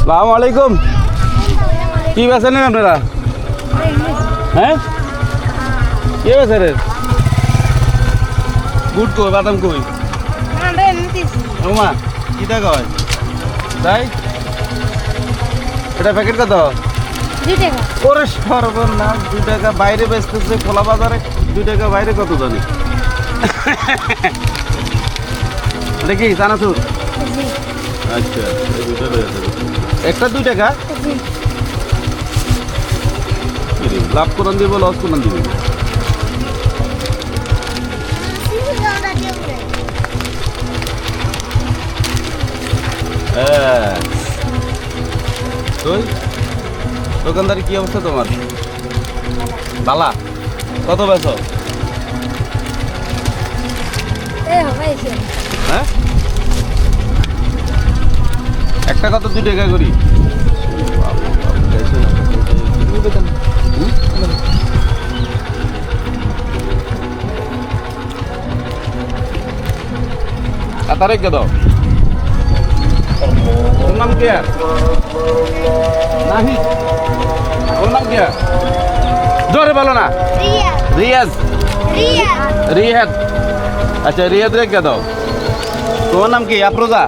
সালাম আলাইকুম কি বেছেন আপনারা? হ্যাঁ? কি বেছেন বুট কই বাদাম কই? ওমা কিটা কয়। তাই? এটা প্যাকেট কত? ওরে সর্বনাশ দুই টাকা বাইরে বেচতেছে খোলা বাজারে দুই টাকা বাইরে কত জানি? দেখি চানাচুর আচ্ছা এই দুটো রয়েছে একটা দুই টাকা? কি লাভ কোরআন দিব লস কোরআন দিবি। হ্যাঁ। তুই দোকানদারি কি অবস্থা তোমার? বালা। কত বেছ হ্যাঁ? একটা কত দুই টাকা করি। তারে কে দাও। তোর নাম কে? নাহি। ওর নাম কে? জোরে বলো না। রিয়াজ রিয়াদ। আচ্ছা রিয়াদ রেখে দাও। তোমার নাম কি? আফরোজা?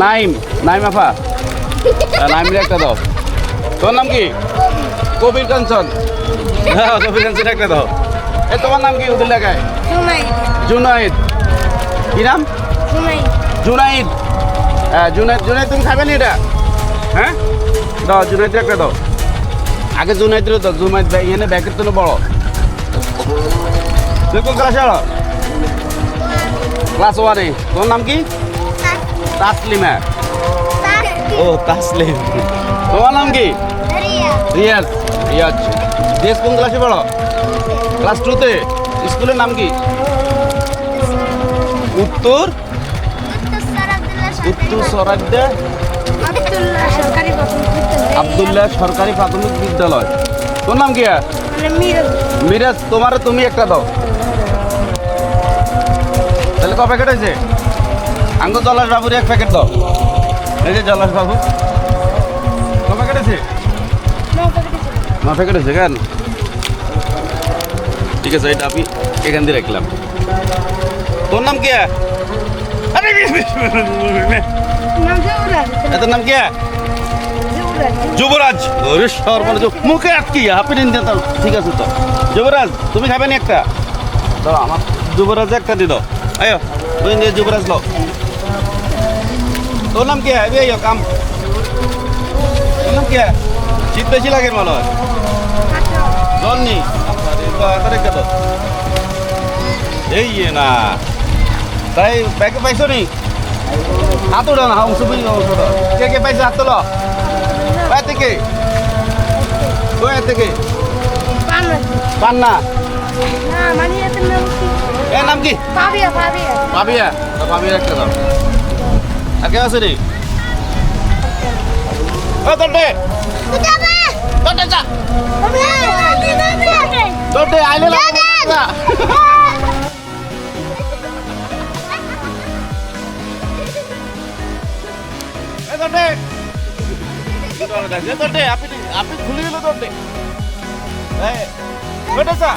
নাইম। নাইম। আফা? নাইম রেখে দাও তোমার নাম কি? কবির। কাঞ্চন। হ্যাঁ কবির কাঞ্চন রেখে দাও এ তোমার নাম কি ওদের লেখায় জুনাইদ। কি নাম? জুনাইদ। হ্যাঁ জুনাইদ জুনাইদ তুমি খাবে নি এটা? হ্যাঁ? দাও জুনাইদ রেখে দাও। আগে জুনাইদ রে দাও জুনাইদ এখানে ব্যাগের তো বড়। তুই কোন ক্লাসে ক্লাস ওয়ানে। তোর নাম কি? তাসলিমা। ও তাসলিম। তোমার নাম কি? রিয়াজ। রিয়াজ। দেশ কোন ক্লাসে পড়ো? ক্লাস টুতে স্কুলের নাম কি? উত্তর? উত্তর সরাদ্দা আবদুল্লাহ সরকারি প্রাথমিক বিদ্যালয়। তোর নাম কি? মিরাজ। তোমার তুমি একটা দাও। ক প্যাকেট হয়েছে? আঙ্গ জলাস বাবুর এক প্যাকেট দাও। এই যে জলাস বাবু। ক প্যাকেট আছে ন প্যাকেট আছে কেন? ঠিক আছে এটা আমি এখান দিয়ে রাখলাম। তোর নাম কি? আর? এটার নাম কি? যুবরাজ। মুখে আটকি হাফিন ইন্ডিয়া তো। ঠিক আছে তো। যুবরাজ তুমি খাবে নি একটা? দাও আমার যুবরাজ একটা দি দাও। আয়ো দুই দিয়ে যুবরাজ লো তোর নাম কি হবে আইও কাম। তোর নাম কি শীত বেশি লাগে মনে হয়। জল নি রেখে দাও এই না। তাই ব্যাগে পাইছো নি? হাত উঠো না অংশ বুঝি অংশ। কে কে পাইছে হাত তোলো? কোয়া থেকে? কোয়া থেকে? পান্না এ নাম কি? পাবিয়া তো পাবিয়া একটা দাও। আর কে আছে রে? ও তোরটে তোরটে যা। তোরটে আইলে তোরটে আপনি আপনি খুলে গেল তোরটে এই তোরটে যা